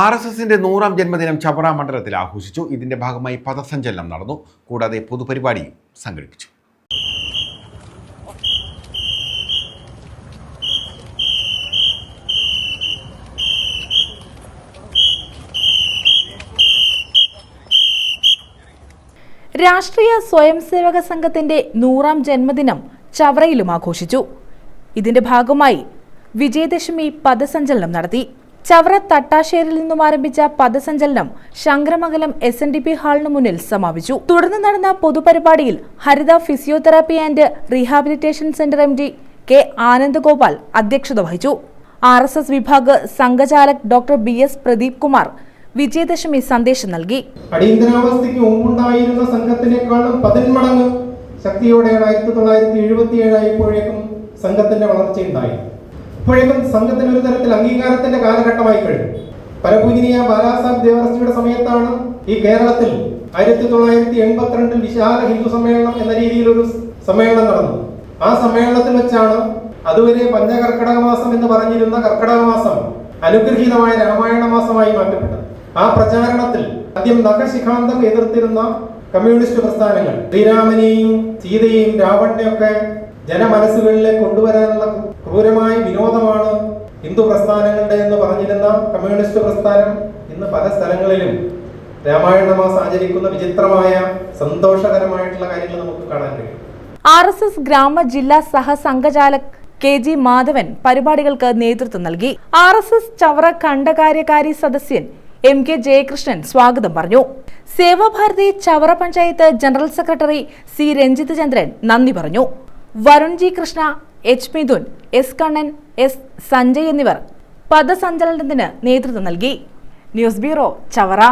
R S എസിന്റെ നൂറാം ജന്മദിനം ചവറ മണ്ഡലത്തിൽ ആഘോഷിച്ചു. ഇതിന്റെ ഭാഗമായി പദസഞ്ചലനം നടന്നു. കൂടാതെ പൊതുപരിപാടിയും സംഘടിപ്പിച്ചു. രാഷ്ട്രീയ സ്വയം സേവക സംഘത്തിന്റെ നൂറാം ജന്മദിനം ചവറയിലും ആഘോഷിച്ചു. ഇതിന്റെ ഭാഗമായി വിജയദശമി പദസഞ്ചലനം നടത്തി. ചവറ തട്ടാശ്ശേരിൽ നിന്നും ആരംഭിച്ച പദസഞ്ചലനം Sankaramangalam S N D P ഹാളിന് മുന്നിൽ സമാപിച്ചു. തുടർന്ന് നടന്ന പൊതുപരിപാടിയിൽ Haritha physiotherapy and rehabilitation centre M D K Anandagopal അധ്യക്ഷത വഹിച്ചു. ആർ എസ് എസ് വിഭാഗ് സംഘചാലക് doctor B S Pradeep Kumar Vijayadashami സന്ദേശം നൽകി. അടിയന്തരാവസ്ഥയ്ക്ക് മുമ്പുണ്ടായിരുന്ന സംഘത്തിനേക്കാളും പതിന്മടങ്ങ് ശക്തിയോടെയാണ് ആയിരത്തി തൊള്ളായിരത്തി എഴുപത്തി ഏഴായപ്പോഴേക്കും സംഘത്തിന്റെ വളർച്ചയുണ്ടായി ഇപ്പോഴേക്കും സംഘത്തിന് ഒരു തരത്തിൽ അംഗീകാരത്തിന്റെ കാലഘട്ടമായി കഴിഞ്ഞു. പരപൂജനീയ ബാലാസാബ് ദേവസ്ഥയുടെ സമയത്താണ് ഈ കേരളത്തിൽ ആയിരത്തി തൊള്ളായിരത്തി എൺപത്തിരണ്ടിൽ വിശാല ഹിന്ദു സമ്മേളനം എന്ന രീതിയിൽ ഒരു സമ്മേളനം നടന്നു. ആ സമ്മേളനത്തിൽ വെച്ചാണ് അതുവരെ പഞ്ചകർക്കടക മാസം എന്ന് പറഞ്ഞിരുന്ന കർക്കടക മാസം അനുഗ്രഹീതമായ രാമായണ മാസമായി മാറ്റപ്പെട്ടത്. ആ പ്രചാരണത്തിൽ ആദ്യം നഖശിഖാന്തം എതിർത്തിരുന്ന കമ്മ്യൂണിസ്റ്റ് പ്രസ്ഥാനങ്ങൾ ശ്രീരാമനെയും സീതയെയും രാവണനെയൊക്കെ ജനമനസ്സുകളിലേക്ക് കൊണ്ടുവരാനുള്ള ക്രൂരമായ വിനോദമാണ് ഹിന്ദു പ്രസ്ഥാനങ്ങളുടെ എന്ന് പറഞ്ഞിരുന്ന കമ്മ്യൂണിസ്റ്റ് പ്രസ്ഥാനം ഇന്ന് പല സ്ഥലങ്ങളിലും രാമായണ മാസം ആചരിക്കുന്ന വിചിത്രമായ സന്തോഷകരമായിട്ടുള്ള കാര്യങ്ങൾ നമുക്ക് കാണാൻ കഴിയും. ആർ എസ് എസ് ഗ്രാമ ജില്ലാ സഹസംഘചാലക് കെ ജി മാധവൻ പരിപാടികൾക്ക് നേതൃത്വം നൽകി. ആർ എസ് എസ് ചവറ ഖണ്ഡകാര്യകാരി സദസ്യൻ എം കെ ജയകൃഷ്ണൻ സ്വാഗതം പറഞ്ഞു. Sevabharathi Chavara panchayat general secretary C Ranjith Chandran നന്ദി പറഞ്ഞു. Varun G Krishna H Mithun S Kannan S Sanjay എന്നിവർ പദസഞ്ചലനത്തിന് നേതൃത്വം നൽകി. News bureau Chavara.